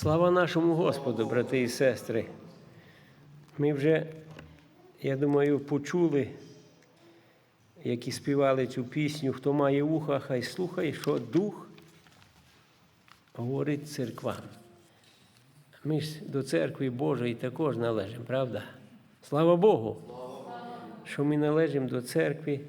Слава нашому Господу, брати і сестри. Ми вже, я думаю, почули, які співали цю пісню. Хто має вуха, хай слухає, що Дух говорить церквам. Ми ж до церкви Божої також належимо, правда? Слава Богу, що ми належимо до церкви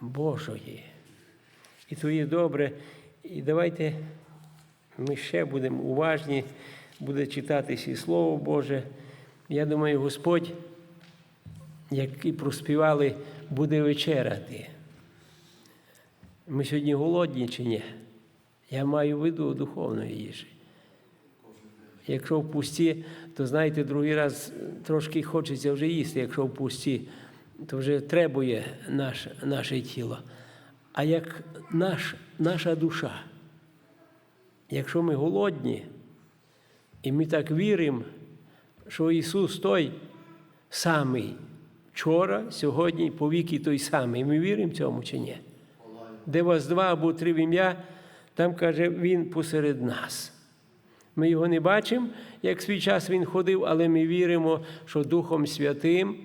Божої. І то є добре. І давайте ми ще будемо уважні, буде читатись і Слово Боже. Я думаю, Господь, як і проспівали, буде вечеряти. Ми сьогодні голодні чи ні? Я маю виду духовної їжі. Якщо в пусті, то знаєте, другий раз трошки хочеться вже їсти, якщо в пусті, то вже требує наш, наше тіло. А як наш, наша душа, якщо ми голодні, і ми так віримо, що Ісус той самий вчора, сьогодні, повіки той самий. Ми віримо цьому чи ні? Де вас два або три в ім'я, там каже, Він посеред нас. Ми його не бачимо, як свій час він ходив, але ми віримо, що Духом Святим,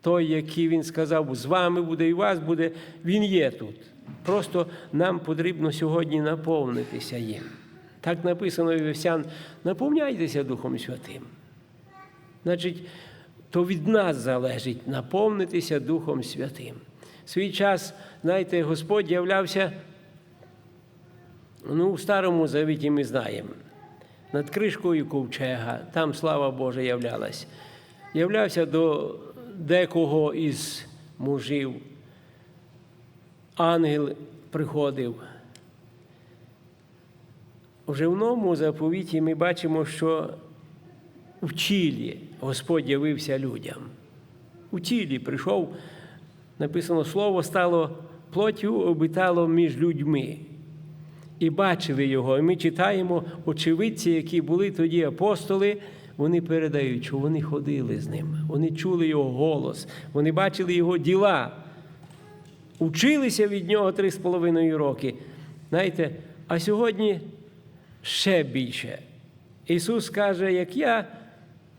той, який він сказав, з вами буде і вас буде, він є тут. Просто нам потрібно сьогодні наповнитися їм. Так написано в Ефесян, наповняйтеся Духом Святим. Значить, то від нас залежить наповнитися Духом Святим. Свій час, знаєте, Господь являвся, ну, у Старому Завіті ми знаємо, над кришкою ковчега, там слава Божа являлась. Являвся до декого із мужів. Ангел приходив. В новому заповіті ми бачимо, що в тілі Господь явився людям. У тілі прийшов, написано, слово стало плоттю, обитало між людьми. І бачили його. І ми читаємо очевидці, які були тоді апостоли, вони передають, що вони ходили з ним, вони чули його голос, вони бачили його діла, училися від нього три з половиною роки. Знаєте, а сьогодні ще більше. Ісус каже, як я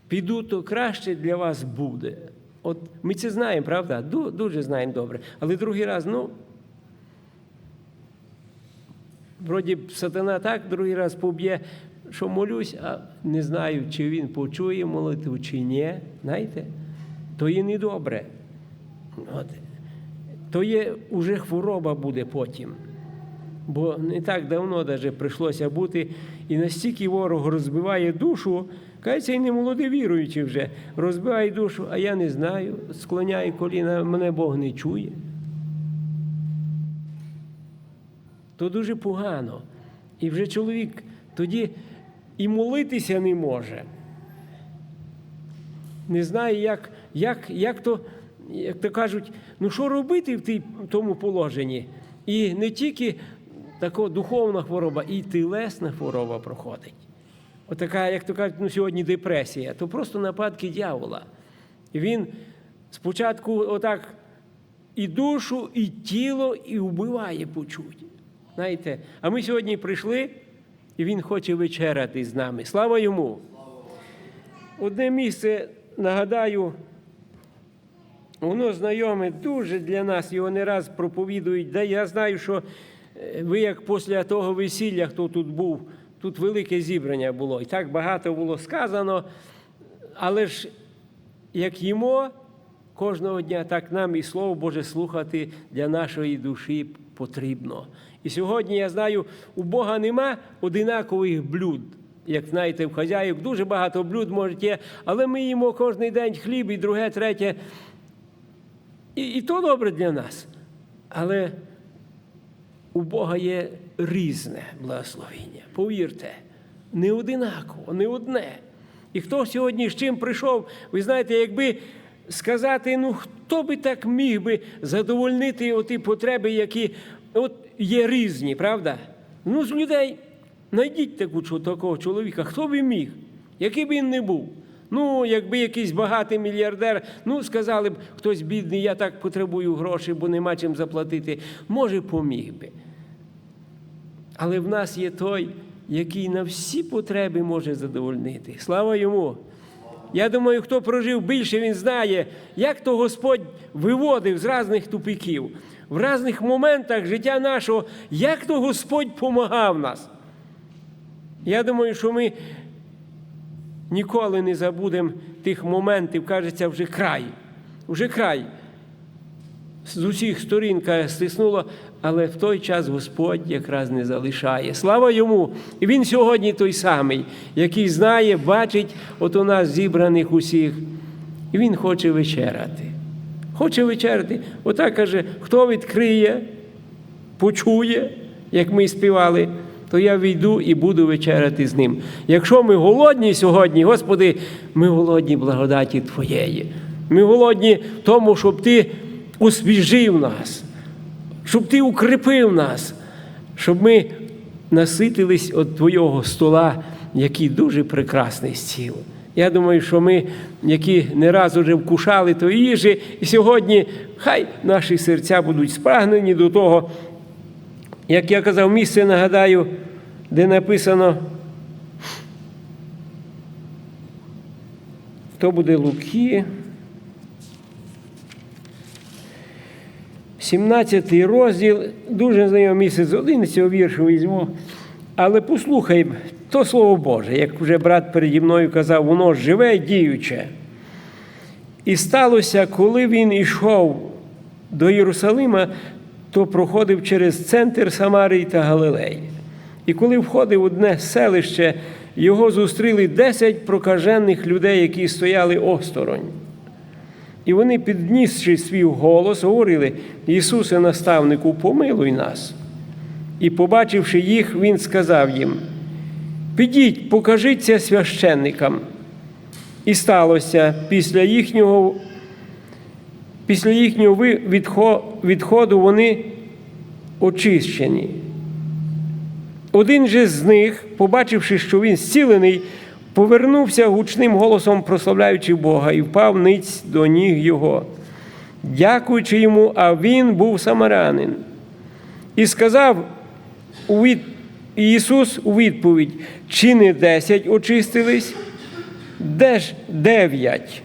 піду, то краще для вас буде. От ми це знаємо, правда? Дуже знаємо добре. Але другий раз, ну. Вроді сатана так другий раз поб'є, що молюсь, а не знаю, чи він почує молитву, чи ні. Знаєте? То є недобре. От. То є уже хвороба буде потім. Бо не так давно даже прийшлося бути, і настільки ворог розбиває душу, кається і не молодий віруючий вже, розбиває душу, а я не знаю, склоняє коліна, мене Бог не чує. то дуже погано. І вже чоловік тоді і молитися не може. Не знає, як, як, як то, як то кажуть, ну що робити в тій- тому положенні. І не тільки така духовна хвороба, і тілесна хвороба проходить. Отака, як то кажуть, ну сьогодні депресія, то просто нападки дьявола. І він спочатку отак і душу, і тіло, і вбиває почуть. Знаєте, а ми сьогодні прийшли, і він хоче вечеряти з нами. Слава йому! Одне місце, нагадаю, воно знайоме дуже для нас, його не раз проповідують. Де я знаю, що е, ви, як після того весілля, хто тут був, тут велике зібрання було. І так багато було сказано. Але ж як їмо кожного дня, так нам і Слово Боже слухати для нашої душі потрібно. І сьогодні я знаю, у Бога нема одинакових блюд. Як знаєте, в хазяїв дуже багато блюд може є, але ми їмо кожен день хліб і друге, третє. І, і то добре для нас. Але у Бога є різне благословення. Повірте, не одинаково, не одне. І хто сьогодні з чим прийшов, ви знаєте, якби сказати, ну хто би так міг би задовольнити оті потреби, які от є різні, правда? Ну, з людей знайдіть таку, такого чоловіка, хто би міг, який б він не був. Ну, якби якийсь багатий мільярдер, ну сказали б, хтось бідний, я так потребую грошей, бо нема чим заплатити. Може, поміг би. Але в нас є той, який на всі потреби може задовольнити. Слава йому! Я думаю, хто прожив більше, він знає, як то Господь виводив з різних тупиків, в різних моментах життя нашого, як то Господь помагав нас. Я думаю, що ми ніколи не забудемо тих моментів, кажеться, вже край. Вже край. З усіх сторін стиснуло, але в той час Господь якраз не залишає. Слава йому! І він сьогодні той самий, який знає, бачить от у нас зібраних усіх. І він хоче вечеряти. Хоче вечеряти. Отак каже, хто відкриє, почує, як ми співали, то я війду і буду вечеряти з ним. Якщо ми голодні сьогодні, Господи, ми голодні благодаті Твоєї. Ми голодні тому, щоб Ти освіжив нас, щоб Ти укріпив нас, щоб ми наситились від Твого стола, який дуже прекрасний стіл. Я думаю, що ми, які не раз уже вкушали то їжі, і сьогодні хай наші серця будуть спрагнені до того, як я казав, місце нагадаю, де написано, то буде Луки. 17 розділ, дуже знайомий місце з 11 віршу візьму. Але послухай, то Слово Боже, як вже брат переді мною казав, воно живе діюче. І сталося, коли він ішов до Єрусалима, то проходив через центр Самарії та Галилеї. І коли входив в одне селище, його зустріли десять прокажених людей, які стояли осторонь. І вони, піднісши свій голос, говорили: Ісусе, наставнику, помилуй нас. І, побачивши їх, Він сказав їм: Підіть, покажіться священникам. І сталося після їхнього після їхнього відходу вони очищені. Один же з них, побачивши, що він зцілений, повернувся гучним голосом, прославляючи Бога, і впав ниць до ніг його, дякуючи йому, а він був самарянин. І сказав у від... Ісус у відповідь: чи не десять очистились? Де ж дев'ять?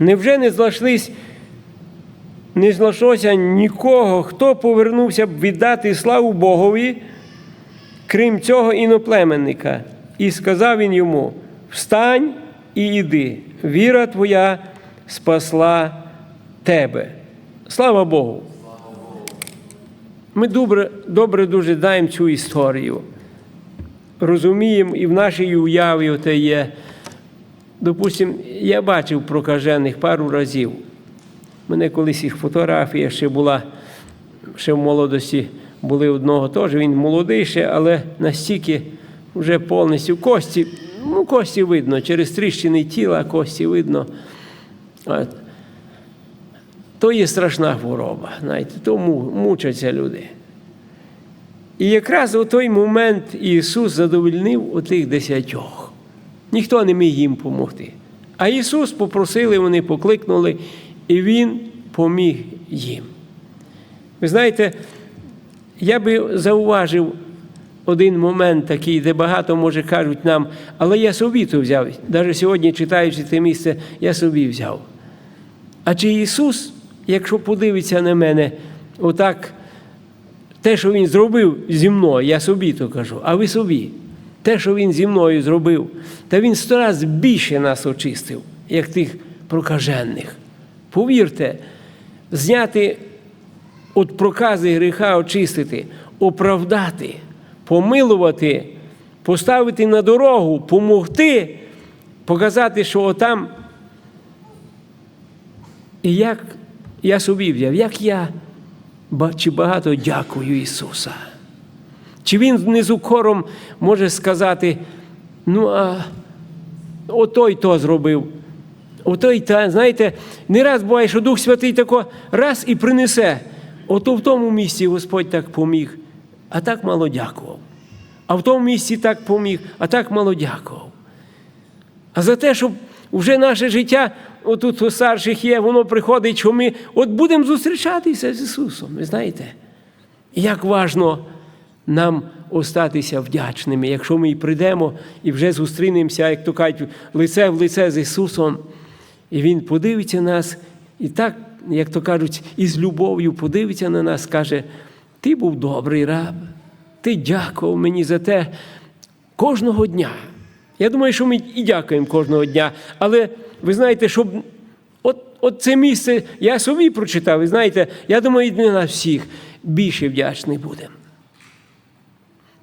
Невже не знайшлись, не знайшлося нікого, хто повернувся б віддати славу Богові, крім цього іноплеменника? І сказав він йому: Встань і йди, віра твоя спасла тебе. Слава Богу! Ми добре, добре дуже знаємо цю історію. Розуміємо, і в нашій уяві оте є. Допустимо, я бачив прокажених пару разів. У мене колись їх фотографія ще була, ще в молодості були одного теж. Він молодий ще, але настільки вже повністю кості, ну, кості видно, через тріщини тіла кості видно. То є страшна хвороба, знаєте, то мучаться люди. І якраз у той момент Ісус задовольнив отих десятьох. Ніхто не міг їм допомогти. А Ісус попросили, вони покликнули, і Він поміг їм. Ви знаєте, я би зауважив один момент такий, де багато, може, кажуть нам, але я собі то взяв. Навіть сьогодні, читаючи це місце, я собі взяв. А чи Ісус, якщо подивиться на мене, отак, те, що Він зробив зі мною, я собі то кажу, а ви собі, те, що Він зі мною зробив, та Він сто раз більше нас очистив, як тих прокажених. Повірте, зняти від прокази гріха очистити, оправдати, помилувати, поставити на дорогу, помогти, показати, що отам. І як я собі взяв, як я чи багато дякую Ісуса. Чи Він не з укором може сказати, ну, а отой то зробив. Отой та, знаєте, не раз буває, що Дух Святий тако раз і принесе. Ото в тому місці Господь так поміг, а так мало дякував. А в тому місці так поміг, а так мало дякував. А за те, щоб вже наше життя, отут у старших є, воно приходить, що ми от будемо зустрічатися з Ісусом. Ви знаєте, як важно нам остатися вдячними. Якщо ми і прийдемо і вже зустрінемося, як то кажуть, лице в лице з Ісусом, і Він подивиться нас, і так, як то кажуть, із любов'ю подивиться на нас, каже: Ти був добрий раб, ти дякував мені за те кожного дня. Я думаю, що ми і дякуємо кожного дня. Але ви знаєте, щоб от, це місце я собі прочитав, ви знаєте, я думаю, і для нас всіх більше вдячний будемо.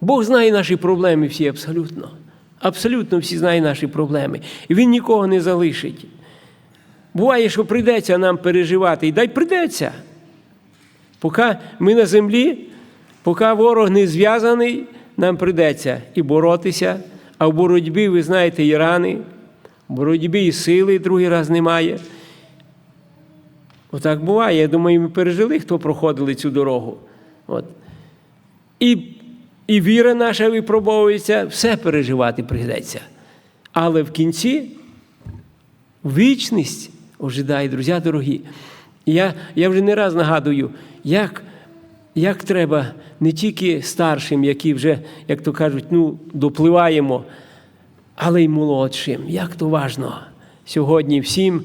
Бог знає наші проблеми всі абсолютно. Абсолютно всі знає наші проблеми. І Він нікого не залишить. Буває, що прийдеться нам переживати, і дай прийдеться. Поки ми на землі, поки ворог не зв'язаний, нам прийдеться і боротися. А в боротьбі, ви знаєте, і рани, в боротьбі і сили другий раз немає. Отак буває. Я думаю, ми пережили, хто проходили цю дорогу. От. І, і віра наша випробовується, все переживати прийдеться. Але в кінці вічність ожидає, друзі дорогі. Я, я вже не раз нагадую, як, як треба не тільки старшим, які вже, як то кажуть, ну, допливаємо, але й молодшим. Як то важно сьогодні всім.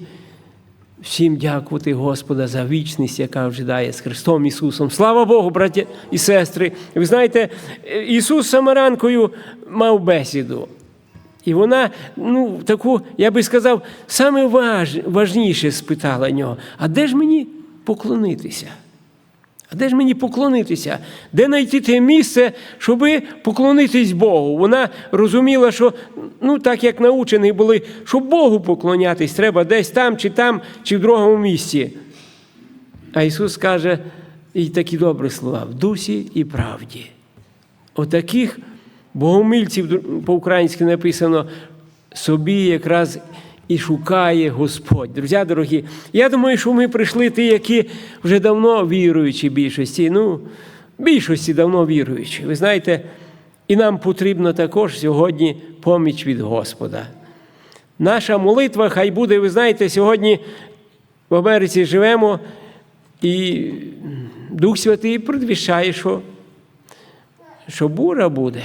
Всім дякувати Господа за вічність, яка вжидає з Христом Ісусом. Слава Богу, браті і сестри. Ви знаєте, Ісус Самаранкою мав бесіду. І вона, ну, таку, я би сказав, саме важ, важніше спитала нього: а де ж мені поклонитися? А де ж мені поклонитися? Де знайти те місце, щоб поклонитись Богу? Вона розуміла, що ну так як научені були, щоб Богу поклонятись, треба десь там, чи там, чи в другому місці. А Ісус каже, і такі добрі слова в дусі і правді. Отаких богомильців по-українськи написано собі якраз і шукає Господь. Друзі дорогі, я думаю, що ми прийшли ті, які вже давно віруючі більшості. Ну, більшості давно віруючі. Ви знаєте, і нам потрібно також сьогодні поміч від Господа. Наша молитва хай буде, ви знаєте, сьогодні в Америці живемо, і Дух Святий предвіщає, що, що бура буде.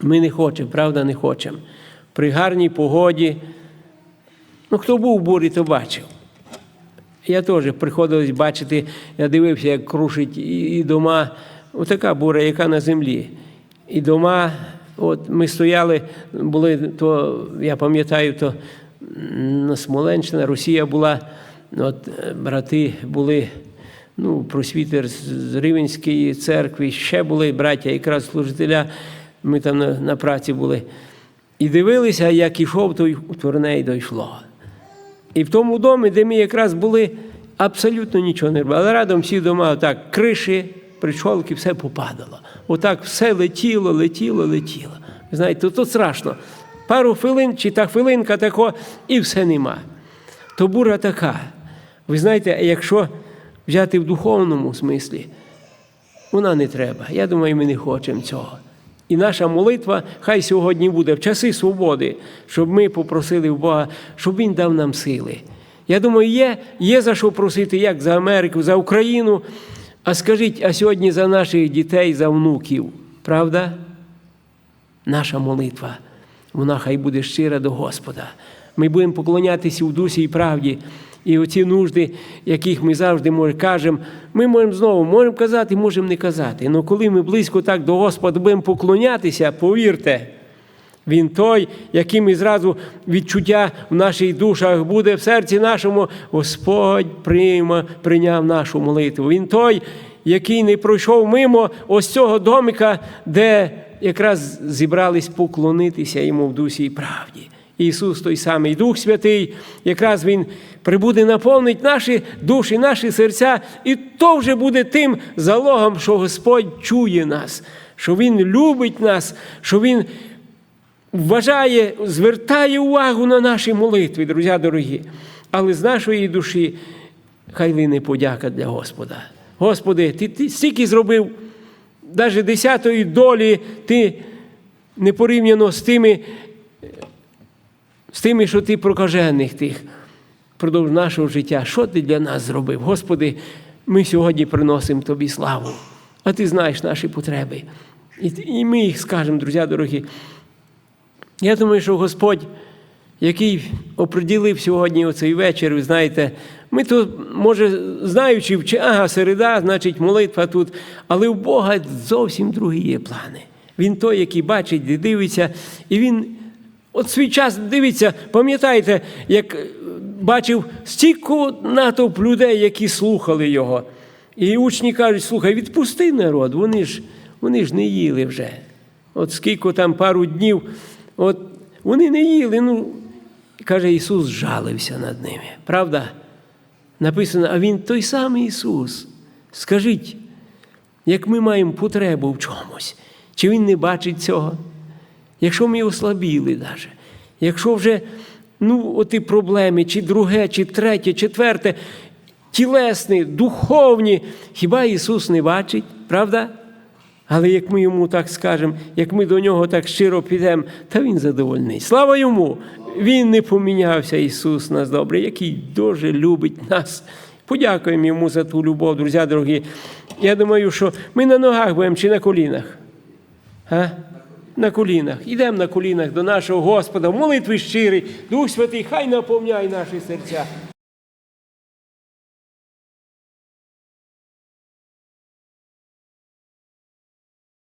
Ми не хочемо, правда, не хочемо при гарній погоді. Ну, хто був у бурі, то бачив. Я теж приходилось бачити, я дивився, як крушить і дома. Отака бура, яка на землі. І дома, от ми стояли, були, то, я пам'ятаю, то на Смоленщина, Росія була, от брати були, ну, просвітер з Рівенської церкви, ще були браття, якраз служителя, ми там на, на праці були. І дивилися, як ішов той турней дійшло. І в тому домі, де ми якраз були, абсолютно нічого не робили. Але радом всі дома, отак, криші, причолки, все попадало. Отак все летіло, летіло, летіло. Ви знаєте, то страшно. Пару хвилин чи та хвилинка тако, і все нема. То бура така. Ви знаєте, якщо взяти в духовному смислі, вона не треба. Я думаю, ми не хочемо цього. І наша молитва хай сьогодні буде в часи свободи, щоб ми попросили в Бога, щоб Він дав нам сили. Я думаю, є, є за що просити, як за Америку, за Україну. А скажіть, а сьогодні за наших дітей, за внуків, правда? Наша молитва, вона хай буде щира до Господа. Ми будемо поклонятися в дусі і правді. І оці нужди, яких ми завжди може, кажемо, ми можемо знову можемо казати, можемо не казати. Але коли ми близько так до Господа будемо поклонятися, повірте, Він той, яким і зразу відчуття в наших душах буде в серці нашому, Господь прийма, прийняв нашу молитву. Він той, який не пройшов мимо ось цього домика, де якраз зібрались поклонитися йому в дусі і правді. Ісус той самий Дух Святий, якраз Він прибуде наповнить наші душі, наші серця, і то вже буде тим залогом, що Господь чує нас, що Він любить нас, що Він вважає, звертає увагу на наші молитви, друзі дорогі. Але з нашої душі хай лине подяка для Господа. Господи, ти, ти стільки зробив, навіть десятої долі ти не порівняно з тими з тими, що ти прокажених тих впродовж нашого життя. Що ти для нас зробив? Господи, ми сьогодні приносимо Тобі славу, а Ти знаєш наші потреби. І, ми їх скажемо, друзі дорогі. Я думаю, що Господь, який оприділив сьогодні оцей вечір, ви знаєте, ми тут, може, знаючи, вчи, ага, середа, значить, молитва тут, але у Бога зовсім другі є плани. Він той, який бачить і дивиться, і він от свій час дивиться, пам'ятаєте, як е, бачив стільки натовп людей, які слухали його. І учні кажуть, слухай, відпусти народ, вони ж, вони ж не їли вже. От скільки там пару днів, от вони не їли. Ну, каже, Ісус жалився над ними. Правда? Написано, а Він той самий Ісус. Скажіть, як ми маємо потребу в чомусь, чи Він не бачить цього? Якщо ми ослабіли навіть, якщо вже ну, оті проблеми, чи друге, чи третє, четверте, тілесні, духовні, хіба Ісус не бачить, правда? Але як ми йому так скажемо, як ми до нього так щиро підемо, та він задовольний. Слава йому! Він не помінявся, Ісус нас добрий, який дуже любить нас. Подякуємо йому за ту любов, друзі дорогі. Я думаю, що ми на ногах будемо чи на колінах. А? На колінах. Йдемо на колінах до нашого Господа, в молитві щирий, Дух Святий, хай наповняє наші серця.